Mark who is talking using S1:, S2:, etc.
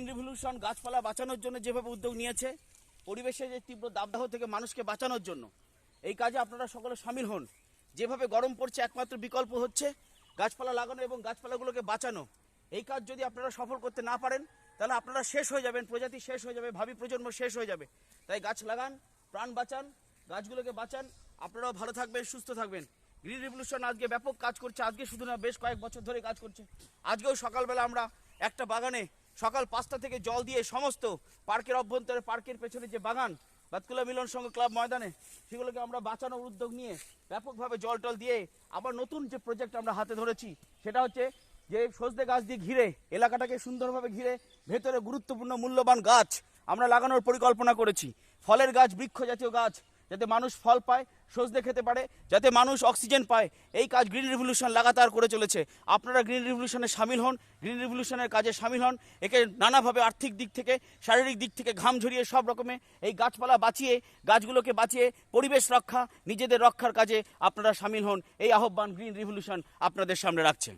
S1: Green revolution গাছপালা বাঁচানোর জন্য যেভাবে উদ্যোগ নিয়েছে, পরিবেশে যে তীব্র দাবদাহ থেকে মানুষকে বাঁচানোর জন্য, এই কাজে আপনারা সকলে সামিল হন। যেভাবে গরম পড়ছে একমাত্র বিকল্প হচ্ছে গাছপালা লাগানো এবং গাছপালাগুলোকে বাঁচানো। এই কাজ যদি আপনারা সফল করতে না পারেন, তাহলে আপনারা শেষ হয়ে যাবেন, প্রজাতি শেষ হয়ে যাবে, ভাবি প্রজন্ম শেষ হয়ে যাবে। তাই গাছ লাগান, প্রাণ বাঁচান, গাছগুলোকে বাঁচান। আপনারাও ভালো থাকবেন, সুস্থ থাকবেন। গ্রিন রিভলিউশন আজকে ব্যাপক কাজ করছে, আজকে শুধু না, বেশ কয়েক বছর ধরে কাজ করছে। আজকেও সকালবেলা আমরা একটা বাগানে সকাল পাঁচটা থেকে জল দিয়ে সমস্ত পার্কের অভ্যন্তরে, পার্কের পেছনে যে বাগান, বাতকুলা মিলন সংঘ ক্লাব ময়দানে, সেগুলোকে আমরা বাঁচানোর উদ্যোগ নিয়ে ব্যাপকভাবে জল টল দিয়ে আবার নতুন যে প্রজেক্ট আমরা হাতে ধরেছি, সেটা হচ্ছে যে সজনে গাছ দিয়ে ঘিরে, এলাকাটাকে সুন্দরভাবে ঘিরে ভেতরে গুরুত্বপূর্ণ, মূল্যবান গাছ আমরা লাগানোর পরিকল্পনা করেছি। ফলের গাছ বৃক্ষ জাতীয় গাছ যাতে মানুষ ফল পায়, সজনে খেতে পারে, যাতে মানুষ অক্সিজেন পায়। এই কাজ গ্রিন রিভলিউশন লাগাতার করে চলেছে। আপনারা গ্রিন রিভলিউশনে সামিল হন, গ্রিন রিভলিউশনের কাজে সামিল হন। একে নানাভাবে আর্থিক দিক থেকে, শারীরিক দিক থেকে ঘাম ঝরিয়ে সব রকমে এই গাছপালা বাঁচিয়ে, গাছগুলোকে বাঁচিয়ে পরিবেশ রক্ষা, নিজেদের রক্ষার কাজে আপনারা সামিল হন। এই আহ্বান গ্রিন রিভলিউশন আপনাদের সামনে রাখছে